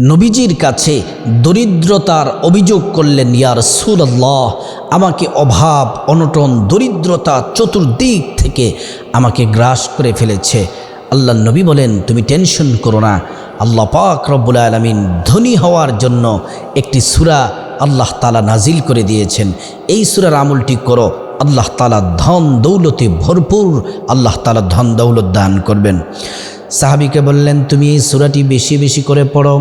নবীজির কাছে দরিদ্রতার অভিযোগ করলেন ইয়ার সুরাল্লাহ আমাকে অভাব, অনটন, দরিদ্রতা চতুর্দিক থেকে আমাকে গ্রাস করে ফেলেছে। আল্লাহ নবী বলেন, তুমি টেনশন করো না। আল্লাহ পাক রব্বুল আলমিন ধনী হওয়ার জন্য একটি সুরা আল্লাহ তালা নাজিল করে দিয়েছেন। এই সুরার আমলটি করো। আল্লাহ তালা ধন দৌলতে ভরপুর আল্লাহ তালা ধন দৌলত দান করবেন। সাহাবিকে বললেন, তুমি এই সুরাটি বেশি বেশি করে পড়ো।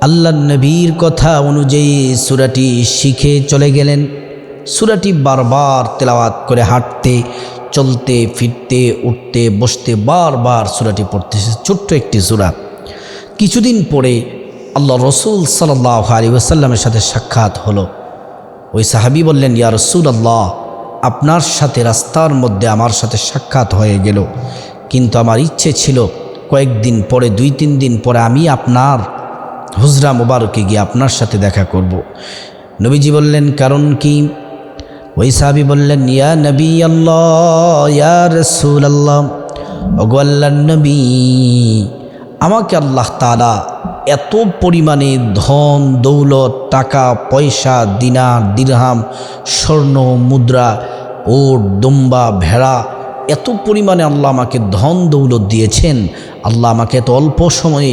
আল্লাহ নবীর কথা অনুযায়ী সুরাটি শিখে চলে গেলেন। সুরাটি বারবার তেলাওয়াত করে হাঁটতে, চলতে, ফিরতে, উঠতে, বসতে বারবার সুরাটি পড়তেছে ছোট্ট একটি সুরা। কিছুদিন পরে আল্লাহ রসুল সাল্লাহ আলী ওসাল্লামের সাথে সাক্ষাৎ হলো। ওই সাহাবি বললেন, ইয়া রসুল আল্লাহ আপনার সাথে রাস্তার মধ্যে আমার সাথে সাক্ষাৎ হয়ে গেল। কিন্তু আমার ইচ্ছে ছিল কয়েকদিন পরে, দুই তিন দিন পরে আমি আপনার হুজরা মুবারকে গিয়ে আপনার সাথে দেখা করব। নবীজি বললেন, কারণ কি ওই সাহাবি বললেন, ইয়া নবী আল্লাহ, ইয়া আল্লাহ নবী, আমাকে আল্লাহ তালা এত পরিমাণে ধন, দৌলত, টাকা, পয়সা, দিনার, দিরহাম, স্বর্ণ, মুদ্রা, ওট, দম্বা, ভেড়া, এত পরিমাণে আল্লাহ আমাকে ধন, দৌলত দিয়েছেন আল্লাহ আমাকে এত অল্প সময়ে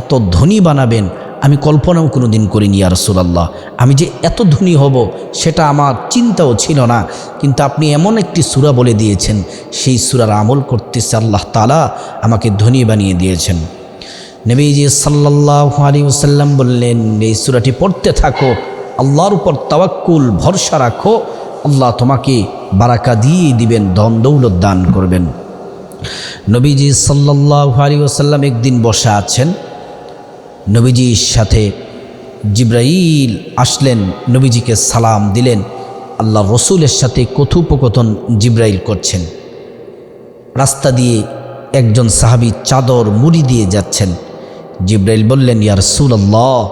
এত ধনী বানাবেন, আমি কল্পনাও কোনো দিন করিনি আর রসুলাল্লাহ। আমি যে এত ধনী হব, সেটা আমার চিন্তাও ছিল না। কিন্তু আপনি এমন একটি সুরা বলে দিয়েছেন, সেই সুরার আমল করতেছে আল্লাহ তালা আমাকে ধনী বানিয়ে দিয়েছেন। নবীজি সাল্লাহ আলী ওসাল্লাম বললেন, এই সুরাটি পড়তে থাকো, আল্লাহর উপর তাওয়াক্কুল, ভরসা রাখো, আল্লাহ তোমাকে বারাকা দিয়ে দিবেন, ধন দৌলত দান করবেন। নবীজি সাল্লাহ আলী ওসাল্লাম একদিন বসে আছেন নবীজির সাথে জিব্রাইল আসলেন, নবীজিকে সালাম দিলেন। আল্লাহ রসুলের সাথে কথোপকথন জিব্রাইল করছেন। রাস্তা দিয়ে একজন সাহাবি চাদর মুড়ি দিয়ে যাচ্ছেন। জিব্রাইল বললেন ইয়ার সুল্লাহ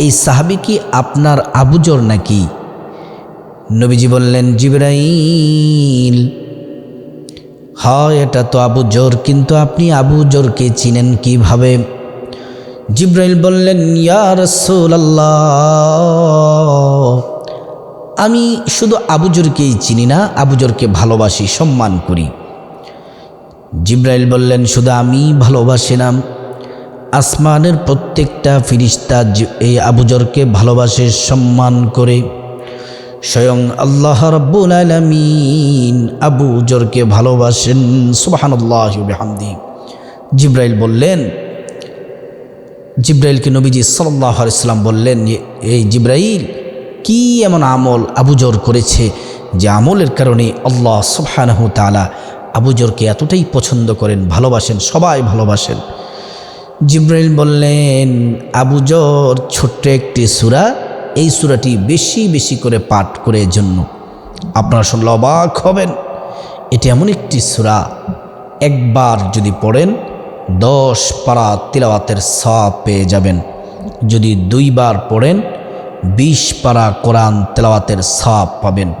এই সাহাবি কি আপনার আবুজর নাকি? নবীজি বললেন, জিব্রাইল, হয়, এটা তো আবু জোর কিন্তু আপনি আবু জোরকে চিনেন কীভাবে? জিব্রাইল বললেন ইয়ার আমি শুধু আবুজরকেই চিনি না আবুজরকে ভালোবাসি, সম্মান করি। জিব্রাইল বললেন, শুধু আমি ভালোবাসি না, আসমানের প্রত্যেকটা ফিরিস্তা এই আবুজরকে ভালোবাসে, সম্মান করে। স্বয়ং আল্লাহ রব্বুল আলমিন আবুজরকে ভালোবাসেন সুবাহান্লাহ জিব্রাইল বললেন জিব্রাইলকে নবীজি সাল্লাহ ইসলাম বললেন এই জিব্রাইল, কি এমন আমল আবুজর করেছে যে আমলের কারণে আল্লাহ সুবহানাহু তালা আবুজরকে এতটাই পছন্দ করেন, ভালোবাসেন, সবাই ভালোবাসেন? জিব্রাইল বললেন আবুজর ছোট্ট একটি সুরা, এই সুরাটি বেশি বেশি করে পাঠ করে জন্য আপনারা শুনলে অবাক হবেন, এটি এমন একটি সুরা, একবার যদি পড়েন দশ পারা তিলাওয়াতের সব পেয়ে যাবেন। যদি দুইবার পড়েন, বিশ পারা কোরআন তেলাওয়াতের সব পাবেন।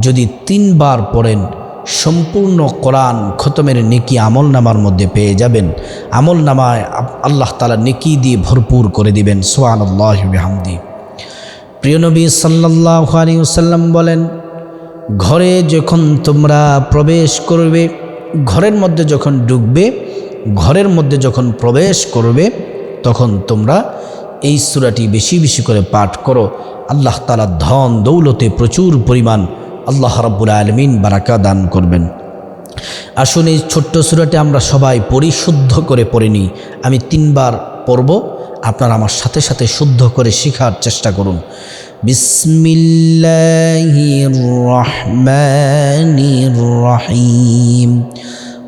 যদি তিনবার পড়েন, সম্পূর্ণ কোরআন খতমের নেকি আমল নামার মধ্যে পেয়ে যাবেন। আমল নামায় আল্লাহ তালা নেকি দিয়ে ভরপুর করে দিবেন। সোয়ান আল্লাহামদি প্রিয় নবী সাল্লাহ আলী ওসাল্লাম বলেন, ঘরে যখন তোমরা প্রবেশ করবে, ঘরের মধ্যে যখন ডুববে ঘরের মধ্যে যখন প্রবেশ করবে, তখন তোমরা এই সুরাটি বেশি বেশি করে পাঠ করো। আল্লাহ তালা ধন দৌলতে প্রচুর পরিমাণ আল্লাহ রাব্বুল আলমিন বারাকা দান করবেন। আসুন এই ছোট্ট সুরাটি আমরা সবাই পরিশুদ্ধ করে পড়িনি আমি তিনবার পড়ব, আপনারা আমার সাথে সাথে শুদ্ধ করে শেখার চেষ্টা করুন। বিসমিল্লাহির রহমানির রহিম।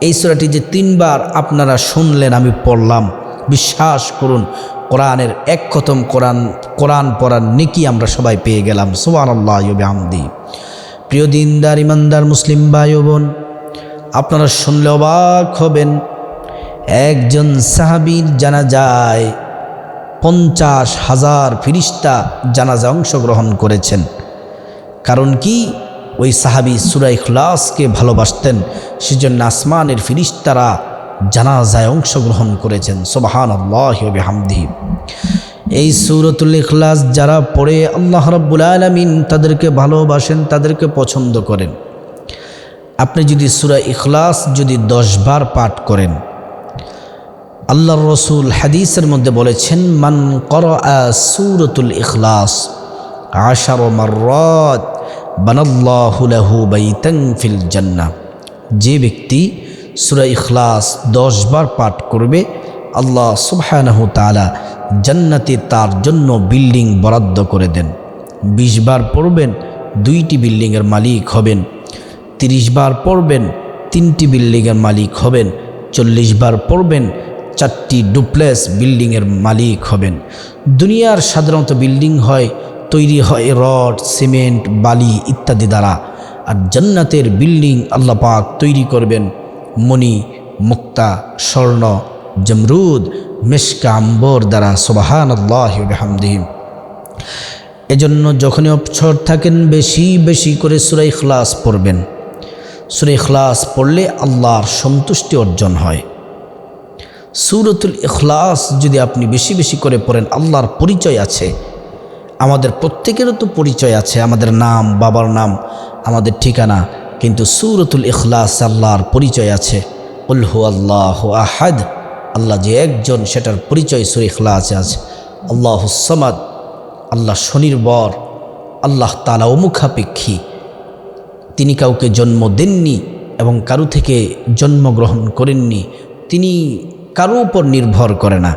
এই সূরাটি যে তিনবার আপনারা শুনলেন, আমি পড়লাম। বিশ্বাস করুন, কোরআনের এক খতম কোরআন কোরআন পড়ার নেকি আমরা সবাই পেয়ে গেলাম। আমদি প্রিয় দিনদার, ইমানদার মুসলিম ভাই বোন, আপনারা শুনলে অবাক হবেন, একজন সাহাবীর জানা যায় পঞ্চাশ হাজার ফিরিস্তা জানাজা অংশগ্রহণ করেছেন। কারণ কি? ওই সাহাবি সুরাই খ্লাসকে ভালোবাসতেন, সেজন্য আসমানের ফিরিস্তারা জানাজায় অংশগ্রহণ করেছেন। সোবাহান আল্লাহ হামদি এই সুরতুল ইখলাস যারা পড়ে, আল্লাহ রব্বুল আলমিন তাদেরকে ভালোবাসেন, তাদেরকে পছন্দ করেন। আপনি যদি সুরা ইখলাস যদি দশবার পাঠ করেন, আল্লাহর রসুল হাদিসের মধ্যে বলেছেন, মান কর সুরতুল ইখলাস আশার মার্রত বানাল্লাহুলাহু ফিল জান্না যে ব্যক্তি সুরা ইখলাস দশবার পাঠ করবে, আল্লাহ সুবহানাহু তাআলা জান্নাতে তার জন্য বিল্ডিং বরাদ্দ করে দেন। বিশ বার পড়বেন, দুইটি বিল্ডিংয়ের মালিক হবেন। তিরিশ বার পড়বেন, তিনটি বিল্ডিংয়ের মালিক হবেন। চল্লিশ বার পড়বেন, চারটি ডুপ্লেস বিল্ডিংয়ের মালিক হবেন। দুনিয়ার সাধারণত বিল্ডিং হয় তৈরি হয় রড, সিমেন্ট, বালি ইত্যাদি দ্বারা। আর জান্নাতের বিল্ডিং আল্লাহ পাক তৈরি করবেন। মণি, মুক্তা, স্বর্ণ, জমরুদ, মেশকা, আম্বর দ্বারা সোবাহান আল্লাহ হামদিম এজন্য যখনই অবসর থাকেন, বেশি বেশি করে সুরাই খ্লাস পড়বেন। সুরাই খ্লাস পড়লে আল্লাহর সন্তুষ্টি অর্জন হয়। সুরতুল ইখলাস যদি আপনি বেশি বেশি করে পড়েন, আল্লাহর পরিচয় আছে। আমাদের প্রত্যেকেরও তো পরিচয় আছে, আমাদের নাম, বাবার নাম, আমাদের ঠিকানা, কিন্তু সুরতুল ইখলাস আল্লাহর পরিচয় আছে। উল্হু আল্লাহ আহাদ, আল্লাহ যে একজন, সেটার পরিচয় সুর ইখলাসে আছে। আল্লাহ সমাদ, আল্লাহ স্বনির্বর আল্লাহ তালা অমুখাপেক্ষী তিনি কাউকে জন্ম দেননি এবং কারু থেকে জন্মগ্রহণ করেননি। তিনি কারও উপর নির্ভর করে না।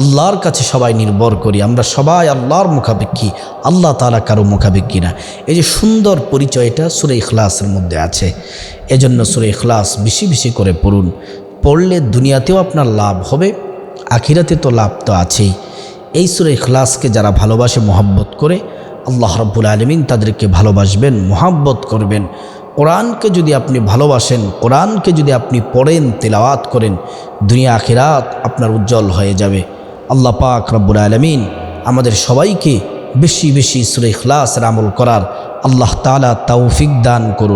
আল্লাহর কাছে সবাই নির্ভর করি, আমরা সবাই আল্লাহর মুখাপেক্ষী, আল্লাহ তালা কারও মুখাপেক্ষী না। এই যে সুন্দর পরিচয়টা সুরে ইখলাসের মধ্যে আছে, এজন্য সুরে ইখলাস বেশি বেশি করে পড়ুন। পড়লে দুনিয়াতেও আপনার লাভ হবে, আখিরাতে তো লাভ তো আছেই। এই সুরে ইখলাসকে যারা ভালোবাসে, মোহাব্বত করে, আল্লাহ রব্বুল আলমিন তাদেরকে ভালোবাসবেন, মোহাব্বত করবেন। কোরআনকে যদি আপনি ভালোবাসেন, কোরআনকে যদি আপনি পড়েন, তেলাওয়াত করেন দুনিয়া আখিরাত আপনার উজ্জ্বল হয়ে যাবে। আল্লাহ পাক রব্বুল আলমিন আমাদের সবাইকে বেশি বেশি সুরে রামল করার আল্লাহ তালা তৌফিক দান করুন।